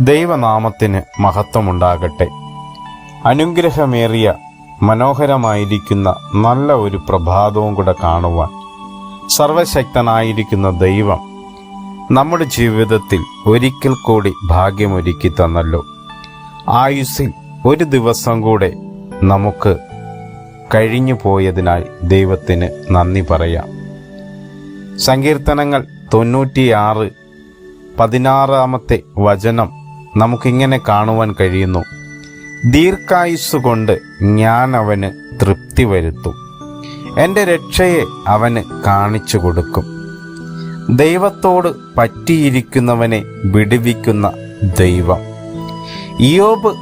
ദൈവനാമത്തിന് മഹത്വമുണ്ടാകട്ടെ. അനുഗ്രഹമേറിയ മനോഹരമായിരിക്കുന്ന നല്ല ഒരു പ്രഭാതവും കൂടെ കാണുവാൻ സർവശക്തനായിരിക്കുന്ന ദൈവം നമ്മുടെ ജീവിതത്തിൽ ഒരിക്കൽ കൂടി ഭാഗ്യമൊരുക്കി തന്നല്ലോ. ആയുസ്സിൽ ഒരു ദിവസം കൂടെ നമുക്ക് കഴിഞ്ഞു പോയതിനായി ദൈവത്തിന് നന്ദി പറയാം. സങ്കീർത്തനങ്ങൾ തൊണ്ണൂറ്റിയാറ് പതിനാറാമത്തെ വചനം നമുക്കിങ്ങനെ കാണുവാൻ കഴിയുന്നു. ദീർഘായുസ് കൊണ്ട് ഞാൻ അവന് തൃപ്തി വരുത്തും. എന്റെ രക്ഷയെ അവന് കാണിച്ചു കൊടുക്കും. ദൈവത്തോട് പറ്റിയിരിക്കുന്നവനെ വിടുവിക്കുന്ന ദൈവം. ഇയോബ്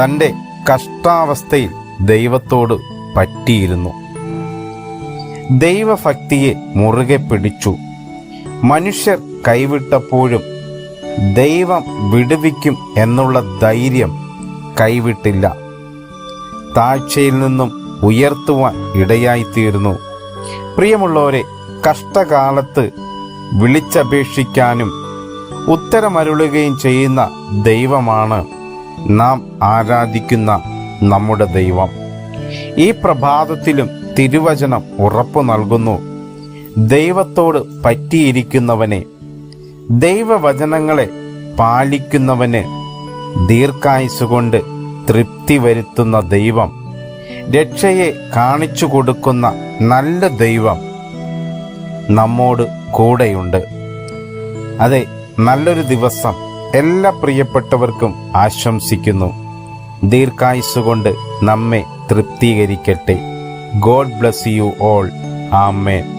തന്റെ കഷ്ടാവസ്ഥയിൽ ദൈവത്തോട് പറ്റിയിരുന്നു. ദൈവഭക്തിയെ മുറുകെ പിടിച്ചു. മനുഷ്യർ കൈവിട്ടപ്പോഴും ദൈവം വിടുവിക്കും എന്നുള്ള ധൈര്യം കൈവിട്ടില്ല. താഴ്ചയിൽ നിന്നും ഉയർത്തുവാൻ ഇടയായിത്തീരുന്നു. പ്രിയമുള്ളവരെ കഷ്ടകാലത്ത് വിളിച്ചപേക്ഷിക്കാനും ഉത്തരമരുളുകയും ചെയ്യുന്ന ദൈവമാണ് നാം ആരാധിക്കുന്ന നമ്മുടെ ദൈവം. ഈ പ്രഭാതത്തിലും തിരുവചനം ഉറപ്പു നൽകുന്നു. ദൈവത്തോട് പറ്റിയിരിക്കുന്നവനെ ദൈവവചനങ്ങളെ പാലിക്കുന്നവന് ദീർഘായുസുകൊണ്ട് തൃപ്തി വരുത്തുന്ന ദൈവം രക്ഷയെ കാണിച്ചു കൊടുക്കുന്ന നല്ല ദൈവം നമ്മോട് കൂടെയുണ്ട്. അതെ നല്ലൊരു ദിവസം എല്ലാ പ്രിയപ്പെട്ടവർക്കും ആശംസിക്കുന്നു. ദീർഘായുസുകൊണ്ട് നമ്മെ തൃപ്തീകരിക്കട്ടെ. God bless you all. Amen.